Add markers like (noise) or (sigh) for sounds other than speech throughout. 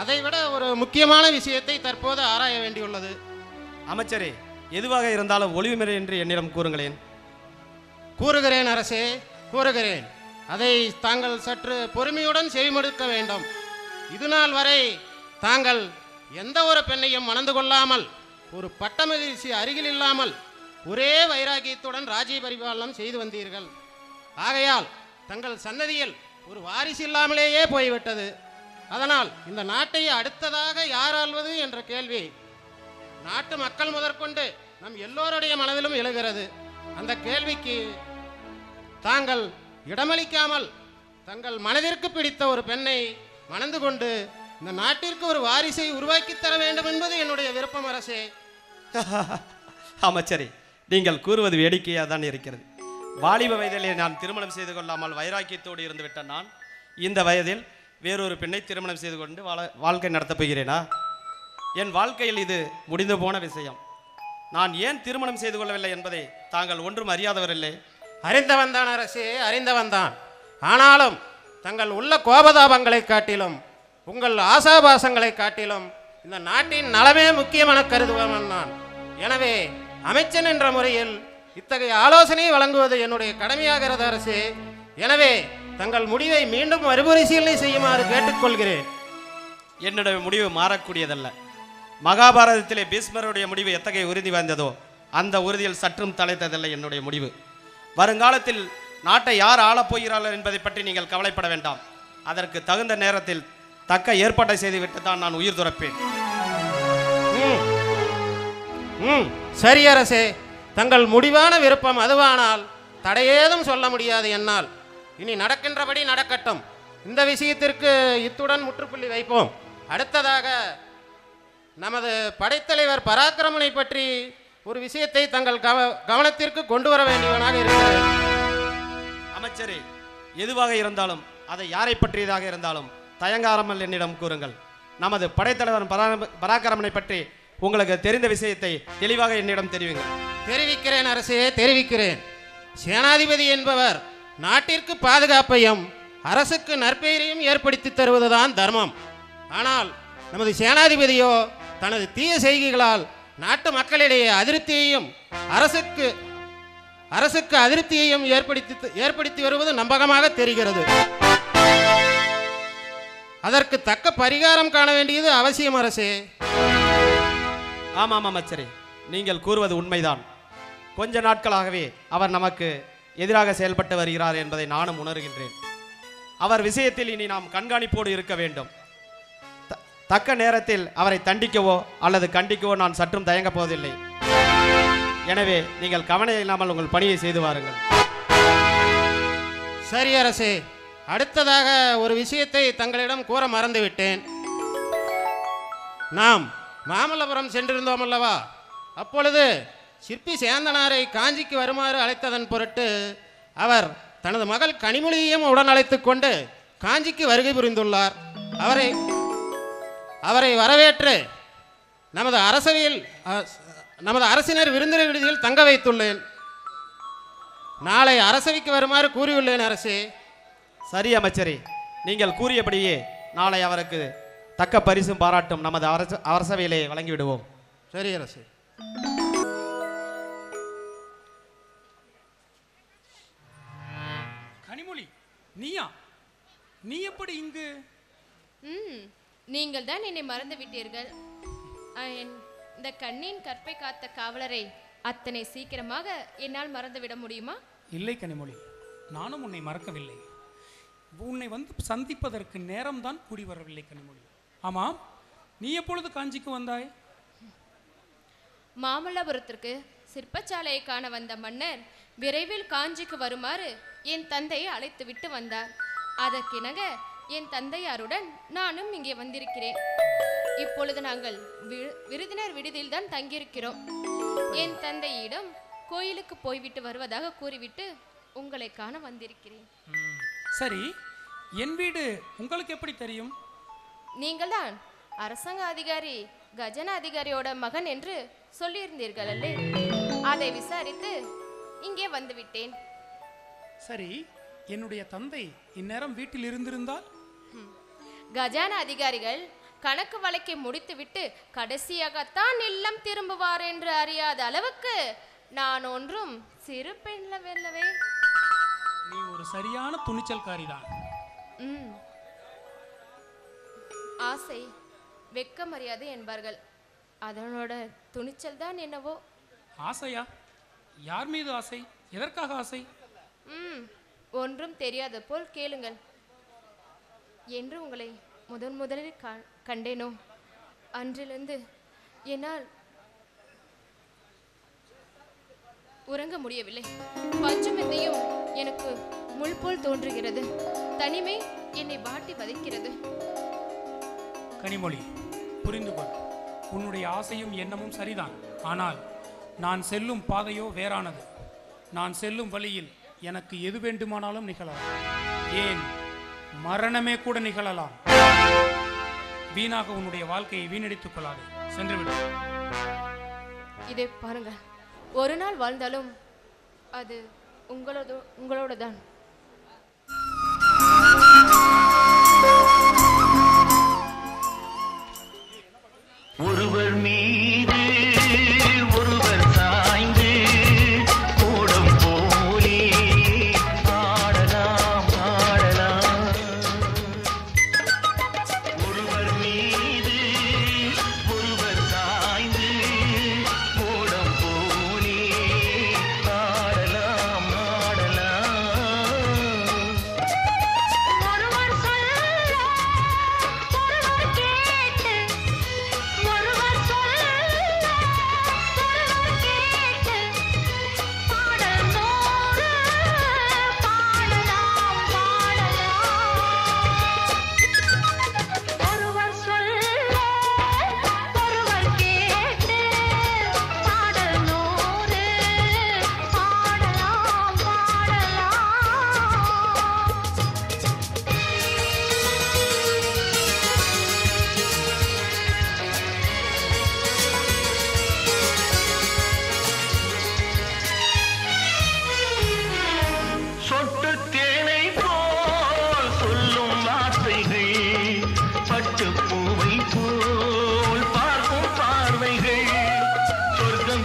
அதைவிட ஒரு முக்கியமான விஷயத்தை தற்போது ஆராய வேண்டியுள்ளது. அமைச்சரே எதுவாக இருந்தாலும் ஒளிவுமுறை என்று என்னிடம் கூறுங்களேன். கூறுகிறேன் அரசே கூறுகிறேன். அதை தாங்கள் சற்று பொறுமையுடன் செவிமடுக்க வேண்டும். இதுநாள் வரை தாங்கள் எந்த ஒரு பெண்ணையும் மணந்து கொள்ளாமல் ஒரு பட்டமகிழ்ச்சி அருகில் இல்லாமல் ஒரே வைராகியத்துடன் ராஜ்ய பரிபாலனம் செய்து வந்தீர்கள். ஆகையால் தங்கள் சன்னதியில் ஒரு வாரிசு இல்லாமலேயே போய்விட்டது. அதனால் இந்த நாட்டை அடுத்ததாக யார் ஆள்வது என்ற கேள்வி. நாட்டு மக்கள் முதற்கொண்டு நம் எல்லோருடைய மனதிலும் எழுகிறது. அந்த கேள்விக்கு தாங்கள் இடமளிக்காமல் தங்கள் மனதிற்கு பிடித்த ஒரு பெண்ணை மணந்து கொண்டு இந்த நாட்டிற்கு ஒரு வாரிசை உருவாக்கி தர வேண்டும் என்பது என்னுடைய விருப்பம் அரசே. (laughs) அமைச்சரே நீங்கள் கூறுவது வேடிக்கையாக தான் இருக்கிறது. வாலிப வயதிலே நான் திருமணம் செய்து கொள்ளாமல் வைராக்கியத்தோடு இருந்துவிட்ட நான் இந்த வயதில் வேறொரு பெண்ணை திருமணம் செய்து கொண்டு வாழ வாழ்க்கை நடத்தப் போகிறேனா? என் வாழ்க்கையில் இது முடிந்து போன விஷயம். நான் ஏன் திருமணம் செய்து கொள்ளவில்லை என்பதை தாங்கள் ஒன்றும் அறியாதவரில்லை அறிந்தவன் தான் அரசே அறிந்தவன் தான். ஆனாலும் தங்கள் உள்ள கோபதாபங்களை காட்டிலும் உங்கள் ஆசாபாசங்களை காட்டிலும் இந்த நாட்டின் நலமே முக்கியமென கருதுவன் நான். எனவே அமைச்சன் என்ற முறையில் இத்தகைய ஆலோசனை வழங்குவது என்னுடைய கடமையாகிறது அரசே. எனவே தங்கள் முடிவை மீண்டும் மறுபரிசீலனை செய்யுமாறு கேட்டுக்கொள்கிறேன். என்னுடைய முடிவு மாறக்கூடியதல்ல. மகாபாரதத்திலே பீஷ்மருடைய முடிவு எத்தகைய உறுதி வாய்ந்ததோ அந்த உறுதியில் சற்றும் தலைத்ததில்லை என்னுடைய முடிவு. வருங்காலத்தில் நாட்டை யார் ஆளப் போகிறார்கள் என்பதை பற்றி நீங்கள் கவலைப்பட வேண்டாம். அதற்கு தகுந்த நேரத்தில் தக்க ஏற்பாட்டை செய்துவிட்டு தான் நான் உயிர் துறப்பேன். சரி அரசே தங்கள் முடிவான விருப்பம் அதுவானால் தடையேதும் சொல்ல முடியாது என்னால். இனி நடக்கின்றபடி நடக்கட்டும். இந்த விஷயத்திற்கு இத்துடன் முற்றுப்புள்ளி வைப்போம். அடுத்ததாக நமது படைத்தலைவர் பராக்கிரமனை பற்றி ஒரு விஷயத்தை தங்கள் கவ கவனத்திற்கு கொண்டு வர வேண்டியவனாக இருக்கிறது அமைச்சரே எதுவாக இருந்தாலும் அதை யாரை பற்றியதாக இருந்தாலும் தயங்காராமல் என்னிடம் கூறுங்கள். நமது படைத்தலைவர் பரா- பராக்கிரமனை பற்றி உங்களுக்கு தெரிந்த விஷயத்தை தெளிவாக என்னிடம் தெரிவிங்கள் தெரிவிக்கிறேன் அரசே தெரிவிக்கிறேன். சேனாதிபதி என்பவர் நாட்டிற்கு பாதுகாப்பையும் அரசுக்கு நற்பெயரையும் ஏற்படுத்தி தருவதுதான் தர்மம். ஆனால் நமது சேனாதிபதியோ தனது தீய செய்கைகளால் நாட்டு மக்களிடையே அதிருப்தியையும் அரசுக்கு அரசுக்கு அதிருப்தியையும் ஏற்படுத்தி ஏற்படுத்தி வருவது நம்பகமாக தெரிகிறது. அதற்கு தக்க பரிகாரம் காண வேண்டியது அவசியம் அரசே. ஆமாம் அமைச்சரே நீங்கள் கூறுவது உண்மைதான். கொஞ்ச நாட்களாகவே அவர் நமக்கு எதிராக செயல்பட்டு வருகிறார் என்பதை நானும் உணர்கின்றேன். அவர் விஷயத்தில் இனி நாம் கண்காணிப்போடு இருக்க வேண்டும். த- தக்க நேரத்தில் அவரை தண்டிக்கவோ அல்லது கண்டிக்கவோ நான் சற்றும் தயங்கப் போவதில்லை. எனவே நீங்கள் கவனம் இல்லாமல் உங்கள் பணியை செய்து வாருங்கள். சரி அரசே அடுத்ததாக ஒரு விஷயத்தை தங்களிடம் கூற மறந்துவிட்டேன். நாம் மாமல்லபுரம் சென்றிருந்தோம் அல்லவா? அப்பொழுது சிற்பி சேந்தனாரை காஞ்சிக்கு வருமாறு அழைத்ததன் பொருட்டு அவர் தனது மகள் கனிமொழியையும் உடன் அழைத்துக் கொண்டு காஞ்சிக்கு வருகை புரிந்துள்ளார். அவரை அவரை வரவேற்று நமது அரசவையில் நமது அரசினர் விருந்தினர் விடுதியில் தங்க வைத்துள்ளேன். நாளை அரசவைக்கு வருமாறு கூறியுள்ளேன் அரசே. சரி அமைச்சரே நீங்கள் கூறியபடியே நாளை அவருக்கு தக்க பரிசும் பாராட்டும் நமது அரச அரசவையிலே வழங்கிவிடுவோம். சரி அரசே. நீயா? நீ எப்படி இங்கு? ம் நீங்கள் தான் என்னை மறந்து விட்டீர்கள். இந்த கண்ணின் கற்பை காத்த காவலரை அத்தனை சீக்கிரமாக என்னால் மறந்துவிட முடியுமா? இல்லை கனிமொழி நானும் உன்னை மறக்கவில்லை. உன்னை வந்து சந்திப்பதற்கு நேரம்தான் கூடி வரவில்லை கனிமொழி. ஆமாம் நீ எப்பொழுது காஞ்சிக்கு வந்தாய்? மாமல்லபுரத்திற்கு சிற்பச்சாலையை காண வந்த மன்னர் விரைவில் காஞ்சிக்கு வருமாறு என் தந்தையை அழைத்து விட்டு வந்தார். அதற்கிணங்க என் தந்தையாருடன் நானும் இங்கே வந்திருக்கிறேன். இப்பொழுது நாங்கள் வி- விருந்தினர் விடுதியில் தான் தங்கியிருக்கிறோம். என் தந்தையிடம் கோயிலுக்கு போய்விட்டு வருவதாக கூறிவிட்டு உங்களை காண வந்திருக்கிறேன். சரி. என் வீடு உங்களுக்கு எப்படி தெரியும்? நீங்கள்தான் அரசாங்க அதிகாரி கஜன அதிகாரியோட மகன் என்று சொல்லியிருந்தீர்கள் அல்லே அதை விசாரித்து இங்கே வந்து விட்டேன். சரி என்னுடைய தந்தை இந்நேரம் வீட்டில் இருந்திருந்தால்? கஜான அதிகாரிகள் கணக்கு வழக்கை முடித்துவிட்டு கடைசியாகத்தான் இல்லம் திரும்புவார் என்று அறியாத அளவுக்கு நான் ஒன்றும் சிறு பெண்ணவல்லவே நீ ஒரு சரியான துணிச்சல்காரிதான். ஆசை வெக்க மரியாதை என்பார்கள். அதனோட துணிச்சல் தான் என்னவோ? ஆசையா? யார் மீது ஆசை? எதற்காக ஆசை? ம் ஒன்றும் தெரியாத போல் கேளுங்கள். என்று உங்களை முதன் முதலில் கா- கண்டேனோ? அன்றிலிருந்து என்னால் உறங்க முடியவில்லை. பஞ்சமெத்தையும் எனக்கு முள் போல் தோன்றுகிறது. தனிமை என்னை வாட்டி வதைக்கிறது. கனிமொழி புரிந்து கொள். உன்னுடைய ஆசையும் எண்ணமும் சரிதான். ஆனால் நான் செல்லும் பாதையோ வேறானது. நான் செல்லும் வழியில் எனக்கு எது வேண்டுமானாலும் நிகழலாம். ஏன்? மரணமே கூட நிகழலாம். வீணாக உன்னுடைய வாழ்க்கையை வீணடித்துக் கொள்ளாது. சென்றுவிடு. இதை பாருங்கள் ஒரு நாள் வாழ்ந்தாலும் அது உங்களோட உங்களோட தான் ஒருவர் மீது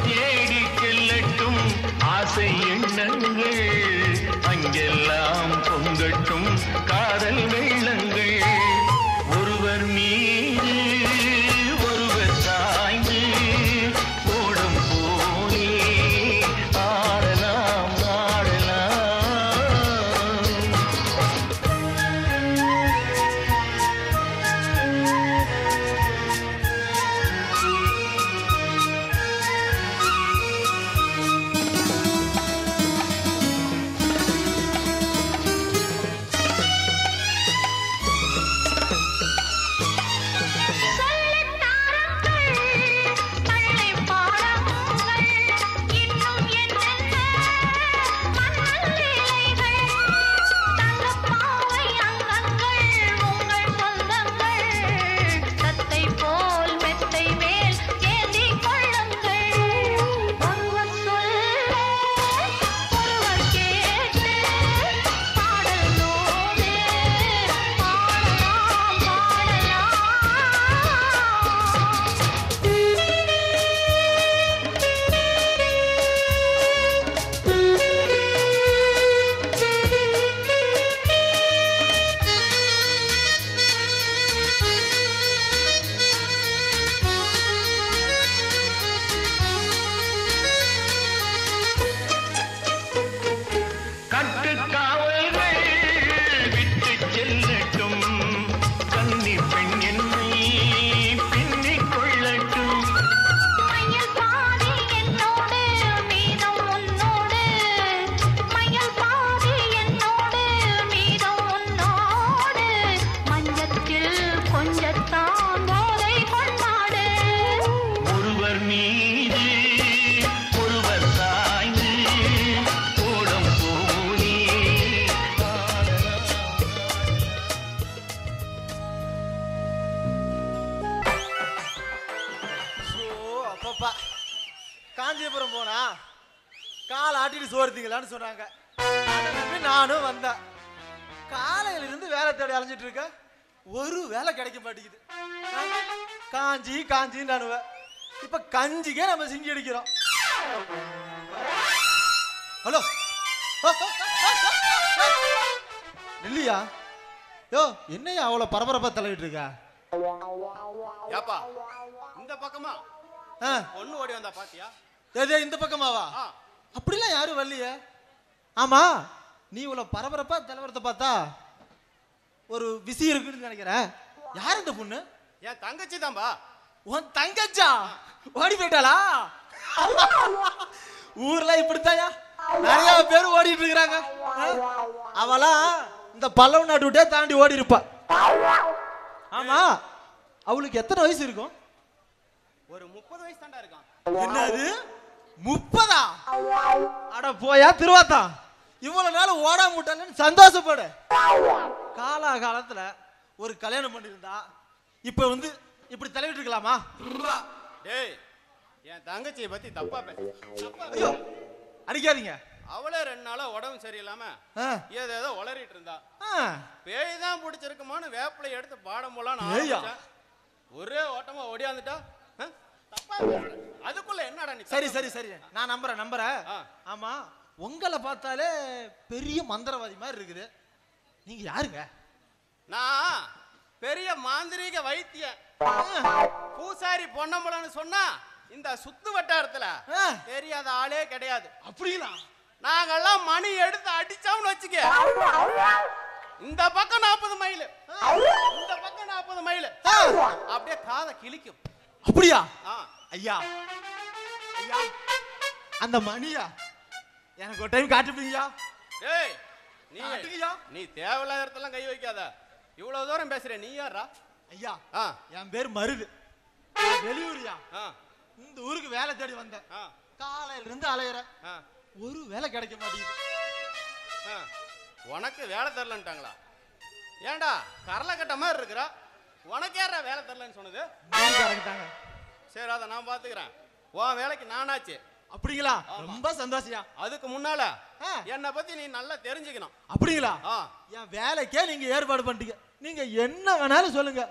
தேடி செல்லட்டும் ஆசை எண்ணங்கள் அங்கெல்லாம் பொங்கட்டும் காதல் நானும் வந்தேன். காலையில இருந்து வேலை தேடி அலைஞ்சிட்டு இருக்க. ஒரு வேலை கிடைக்க மாட்டேங்குது? காஞ்சி காஞ்சின்னு அனுவ இப்ப கஞ்சிக்கே நம்ம சிங்கி அடிக்கிறோம். ஹலோ. இல்லையா யோ என்னையா அவ்வளோ பரபரப்பா தலையிட்டு இருக்கா? ஏப்பா இந்த பக்கமா? பொண்ணு ஓடி வந்தா பாத்தியா? எது இந்த பக்கமாவா. அப்படிலாம் யாரும் வரலையே. ஆமா. நீ இவ்வளவு பரபரப்பா தலைவரத்தை பார்த்தா ஒரு விசி இருக்குன்னு நினைக்கிறேன் யார் இந்த பொண்ணு? என் தங்கச்சி தான்பா. உன் தங்கச்சா? ஓடி போயிட்டாளா? ஊர்ல இப்படித்தாயா? நிறைய பேர் ஓடிட்டு இருக்கிறாங்க. அவளாம் இந்த பல்லவ நாட்டு விட்டே தாண்டி ஓடி இருப்பா. ஆமா. அவளுக்கு எத்தனை வயசு இருக்கும்? ஒரு முப்பது வயசு தாண்டா இருக்கான். என்னது? முப்பதா? அட போயா திருவாத்தா? இவ்வளவு நாள் ஓடாம விட்டாலன்னு சந்தோஷப்படு காலா காலத்துல ஒரு கல்யாணம் பண்ணியிருந்தா இப்ப வந்து இப்படி தலைவிட்டு இருக்கலாமா டேய் என் தங்கச்சியை பத்தி தப்பா பேச. ஐயோ அடிக்காதீங்க அவளே ரெண்டு நாளா உடம்பு சரியில்லாம ஆ, ஏதேதோ உளறிட்டு இருந்தா. பேய் தான் பிடிச்சிருக்குமான்னு வேப்பிலை எடுத்து பாடம் போலாம்? ஒரே ஓட்டமா ஓடியாந்துட்டா? தப்பா. அதுக்குள்ள என்னடா நீ சரி சரி சரி நான் நம்புறேன் நம்புறேன். ஆமா உங்களை பார்த்தாலே பெரிய மந்திரவாதி மாதிரி இருக்குது. நீங்க யாருங்க? நான் பெரிய மாந்திரீக வைத்தியன் பூசாரி பொன்னம்பலம்னு சொன்னா இந்த சுத்து வட்டாரத்துல. தெரியாத ஆளே கிடையாது. அப்படிங்களா? நாங்கெல்லாம் மணி எடுத்து அடிச்சோம்னு வச்சுக்க. இந்த பக்கம் நாற்பது மைல். இந்த பக்கம் நாற்பது மைல். அப்படியே காதை கிழிக்கும். அப்படியா? ஐயா. ஐயா. அந்த மணியா? எனக்கு ஒரு டைம் காட்டுப்பீங்கயா டேய் நீ காட்டுங்கய்யா. நீ தேவையில்லாத இடத்தெல்லாம் கை வைக்காத. இவ்வளவு தூரம் பேசுற நீ யாரா ஐயா ஆ. என் பேர் மருது. வெளியூர்யா. ஆ. இந்த ஊருக்கு வேலை தேடி வந்தேன். காலையில இருந்து அலையிறேன் ஆ. ஒரு வேலை கிடைக்க மாட்டேங்குது. உனக்கு வேலை தரலன்ட்டாங்களா? ஏன்டா கரலை கட்ட மாதிரி இருக்கிறா? உனக்கு யாரா வேலை தரலன்னு சொன்னது? சரி அதை நான் பாத்துக்கிறேன். உன் வேலைக்கு நானாச்சு. அப்படிங்களா. ரொம்ப சந்தோஷயா அதுக்கு முன்னால. என்னை பத்தி நீ நல்லா தெரிஞ்சுக்கணும். அப்படிங்களா? என் வேலைக்கே நீங்க ஏற்பாடு பண்ணிட்டீங்க. நீங்க என்ன வேணாலும் சொல்லுங்க.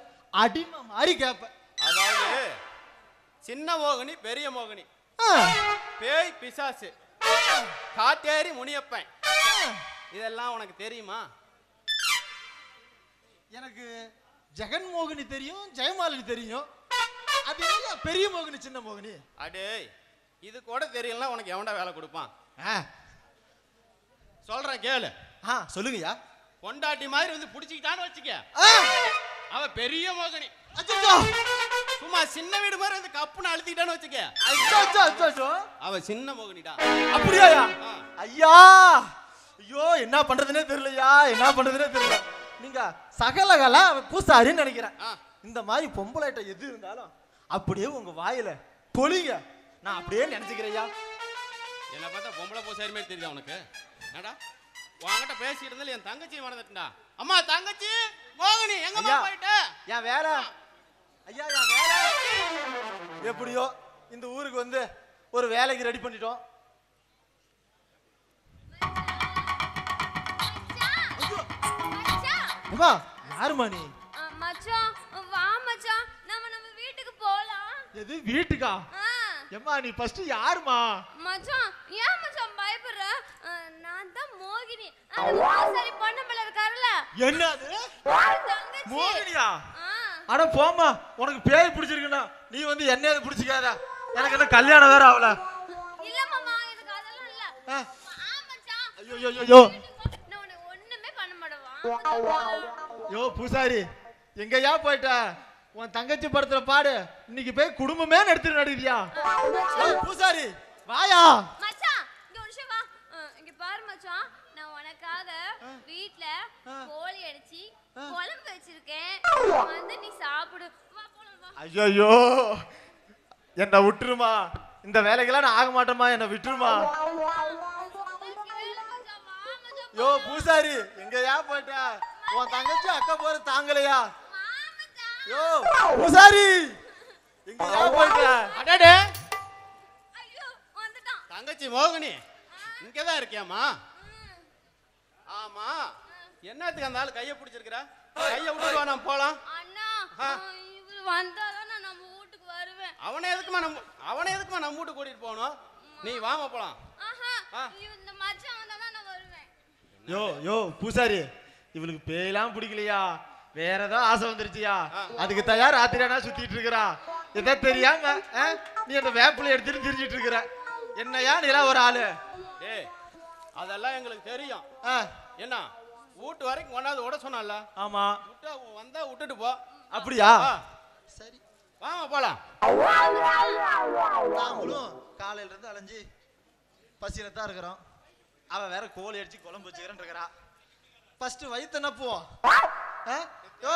அடிமை மாதிரி கேட்பேன் அதாவது சின்ன மோகினி பெரிய மோகினி. பேய் பிசாசு. காட்டேரி முனியப்பன். இதெல்லாம் உனக்கு தெரியுமா? எனக்கு ஜெகன் மோகினி தெரியும் ஜெயமாலினி தெரியும். அது பெரிய மோகினி சின்ன மோகினி? அடேய் இது கூட தெரியலனா உனக்கு எவன்டா வேலை கொடுப்பான்? ஆ, சொல்றேன் கேளு. ஆ சொல்லுங்கய்யா. பொண்டாட்டி மாதிரி வந்து புடிச்சுக்கிட்டான்னு வச்சுக்க. அவ பெரிய மோகினி சும்மா சின்ன வீடு மாதிரி வந்து கப்புன்னு அழுத்திக்கிட்டான்னு வச்சுக்க. அவ சின்ன மோகினிடா. அப்படியாயா ஆ. ஐயா. ஐயோ என்ன பண்றதுனே தெரியலையா? என்ன பண்றதுனே தெரியல. நீங்க சகலகலா பூசாரின்னு நினைக்கிறேன். இந்த மாதிரி பொம்பளைட்ட எது இருந்தாலும் அப்படியே உங்க வாயில பொழிங்க. நான் அப்படியே நினைச்சுக்கிறேயா? என்ன பார்த்தா பொம்பளை பூசாரி மாதிரி தெரியுதா உனக்கு? என்னடா? உன்கிட்ட பேசிட்டு இருந்தாலும் என் தங்கச்சி மறந்துட்டா அம்மா தங்கச்சி மோகினி எங்கம்மா. போயிட்ட? என் வேலை. ஐயா என் வேலை. எப்படியோ இந்த ஊருக்கு வந்து ஒரு வேலைக்கு ரெடி பண்ணிட்டோம். அம்மா யாருமா நீ? மச்சான் வா மச்சான். நம்ம நம்ம வீட்டுக்கு போலாம். எது வீட்டுக்கா? எம்மா நீ ஃபர்ஸ்ட் யாருமா மச்சான் ஏன் மச்சான் பயப்படுற? நான் தான் மோகினி. சரி பொண்ணு இருக்காருல்ல? என்னது? மோகினியா? அட போம்மா உனக்கு பேய் பிடிச்சிருக்குண்ணா நீ வந்து என்னையாவது பிடிச்சிக்காத. எனக்கு என்ன கல்யாணம் வேற ஆகல. இல்ல மாமா எனக்கு அதெல்லாம் இல்ல. ஆ. ஆ மச்சான். ஐயோ ஐயோ, ஐயோ நான் ஒண்ணுமே பண்ண மாட்டேன். யோ பூசாரி எங்கயா போயிட்ட? உன் தங்கச்சி படத்துல பாடு. இன்னைக்கு போய் குடும்பமே நடத்திட்டு நடுவியா பூசாரி வாயா? மச்சான் இங்க ஒரு நிமிஷம் வா. அஹ், இங்க பாரு மச்சான். நான் உனக்காக வீட்ல கோழி அடிச்சு குழம்பு வச்சிருக்கேன். வந்து நீ சாப்பிடு. வா போலாம் வா. ஐயோ என்ன விட்டுருமா? இந்த வேலைக்கெல்லாம் நான் ஆக மாட்டேமா என்ன விட்டுருமா? யோ பூசாரி எங்கயா போயிட்ட? உன் தங்கச்சி அக்கா போற தாங்கலையா. யோ பூசாரி எங்கயா போயிட்ட அடடே. ஐயோ வந்துட்டான். தங்கச்சி மோகினி இங்கதான் இருக்கியாம்மா? ம். ஆமா. என்னத்துக்கு அந்த ஆள் கையை பிடிச்சிருக்கிற? கையை விட்டுட்டு வா நான் போலாம். அண்ணா. இவர் வந்தாதான் நான் நம்ம வீட்டுக்கு வருவேன். அவனை எதுக்குமா நம்ம அவனை எதுக்குமா நம்ம வீட்டுக்கு கூட்டிட்டு போகணும்? நீ வாமா போலாம். இந்த மச்சான் வந்தாதான் நான் வருவேன். யோ யோ பூசாரி இவளுக்கு பேயெல்லாம் பிடிக்கலையா? வேற ஏதோ ஆசை வந்துருச்சியா? அதுக்கு தயார் ராத்திரியானா சுத்திட்டு இருக்கிறா. எதோ தெரியாம ஆ? நீ அந்த வேப்பிலை எடுத்துட்டு திரிஞ்சிட்டு இருக்கிற. என்னையா நீ எல்லாம் ஒரு ஆளு? டேய் அதெல்லாம் எங்களுக்கு தெரியும். ஆ, என்ன வீட்டு வரைக்கும் கொண்டாந்து விட சொன்னால ஆமா. விட்டா வந்தா விட்டுட்டு போ. அப்படியா. சரி வாமா போலாம். நாங்களும் காலையில இருந்து அலைஞ்சு பசியில தான் இருக்கிறோம். அவ வேற கோழி அடிச்சு குழம்பு வச்சுக்கிறேன் இருக்கிறா. ஃபர்ஸ்ட் வயிற்று நப்புவோம் ஆ? யோ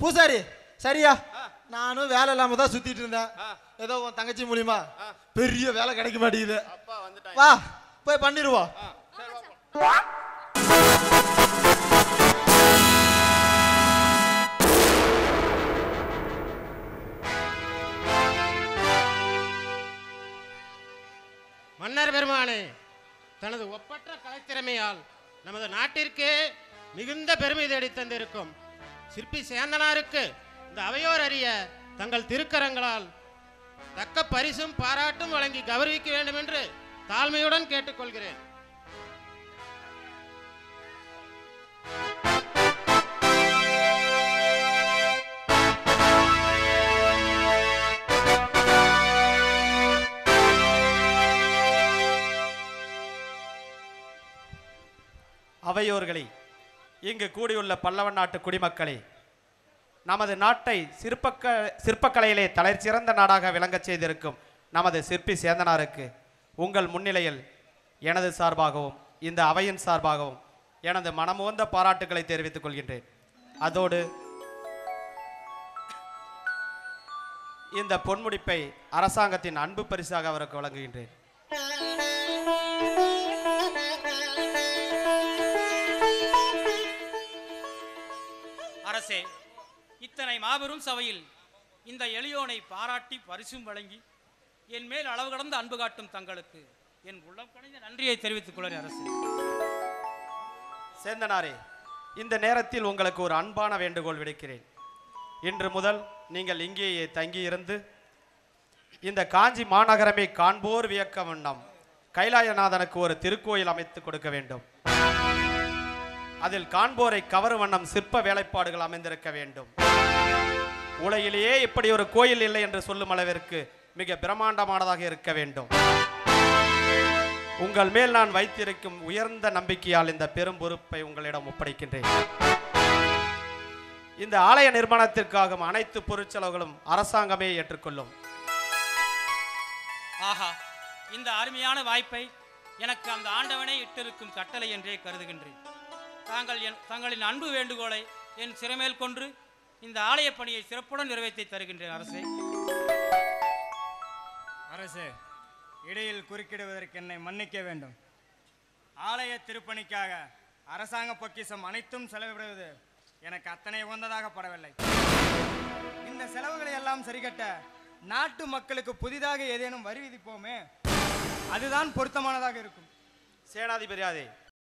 பூசாரி சரியா நானும் வேலை இல்லாம தான் சுத்திட்டு இருந்தேன். ஏதோ உன் தங்கச்சி மூலியமா. பெரிய வேலை கிடைக்க மாட்டேங்குது வா போய் பண்ணிடுவோம். மன்னர் பெருமானே தனது ஒப்பற்ற கலைத்திறமையால் நமது நாட்டிற்கு மிகுந்த பெருமை தேடி தந்திருக்கும். சிற்பி சேந்தனாருக்கு இந்த அவையோர் அறிய தங்கள் திருக்கரங்களால் தக்க பரிசும் பாராட்டும் வழங்கி கௌரவிக்க வேண்டும் என்று தாழ்மையுடன் கேட்டுக்கொள்கிறேன். அவையோர்களை இங்கு கூடியுள்ள பல்லவ நாட்டு குடிமக்களே நமது நாட்டை சிற்பக்க சிற்பக்கலையிலே தலைச்சிறந்த நாடாக விளங்கச் செய்திருக்கும் நமது சிற்பி சேந்தனாருக்கு உங்கள் முன்னிலையில் எனது சார்பாகவும் இந்த அவையின் சார்பாகவும் எனது மனமுவந்த பாராட்டுக்களை தெரிவித்துக் கொள்கின்றேன். அதோடு இந்த பொன்முடிப்பை அரசாங்கத்தின் அன்பு பரிசாக அவருக்கு வழங்குகின்றேன். அரசே இத்தனை மாபெரும் சபையில் இந்த எளியோனை பாராட்டி பரிசும் வழங்கி என் மேல் அளவு கடந்த அன்பு காட்டும் தங்களுக்கு என் உள்ளம் கணிந்த நன்றியை தெரிவித்துக் கொள்கிறேன் அரசு. சேந்தனாரே இந்த நேரத்தில் உங்களுக்கு ஒரு அன்பான வேண்டுகோள் விடுக்கிறேன். இன்று முதல் நீங்கள் இங்கேயே தங்கியிருந்து இந்த காஞ்சி மாநகரமே காண்போர் வியக்க வண்ணம் கைலாயநாதனுக்கு ஒரு திருக்கோயில் அமைத்து கொடுக்க வேண்டும். அதில் காண்போரை கவரும் வண்ணம் சிற்ப வேலைப்பாடுகள் அமைந்திருக்க வேண்டும். உலகிலேயே இப்படி ஒரு கோயில் இல்லை என்று சொல்லும் அளவிற்கு மிக பிரம்மாண்டமானதாக இருக்க வேண்டும். உங்கள் மேல் நான் வைத்திருக்கும் உயர்ந்த நம்பிக்கையால் இந்த பெரும் பொறுப்பை உங்களிடம் ஒப்படைக்கின்றேன். இந்த ஆலய நிர்மாணத்திற்காகும் அனைத்து பொருட்செலவுகளும் அரசாங்கமே ஏற்றுக்கொள்ளும். ஆஹா இந்த அருமையான வாய்ப்பை எனக்கு அந்த ஆண்டவனே இட்டிருக்கும் கட்டளை என்றே கருதுகின்றேன். தாங்கள் என் தங்களின் அன்பு வேண்டுகோளை என் சிறமேல் கொன்று இந்த ஆலய பணியை சிறப்புடன் நிறைவேற்றி தருகின்றேன் அரசே. அரசு இடையில் குறுக்கிடுவதற்கு என்னை மன்னிக்க வேண்டும். ஆலய திருப்பணிக்காக அரசாங்க பொக்கிஷம் அனைத்தும் செலவிடுவது எனக்கு அத்தனை உகந்ததாக படவில்லை. இந்த செலவுகளை எல்லாம் சரிகட்ட நாட்டு மக்களுக்கு புதிதாக ஏதேனும் வரி விதிப்போமே? அதுதான் பொருத்தமானதாக இருக்கும். சேனாதிபதியாதே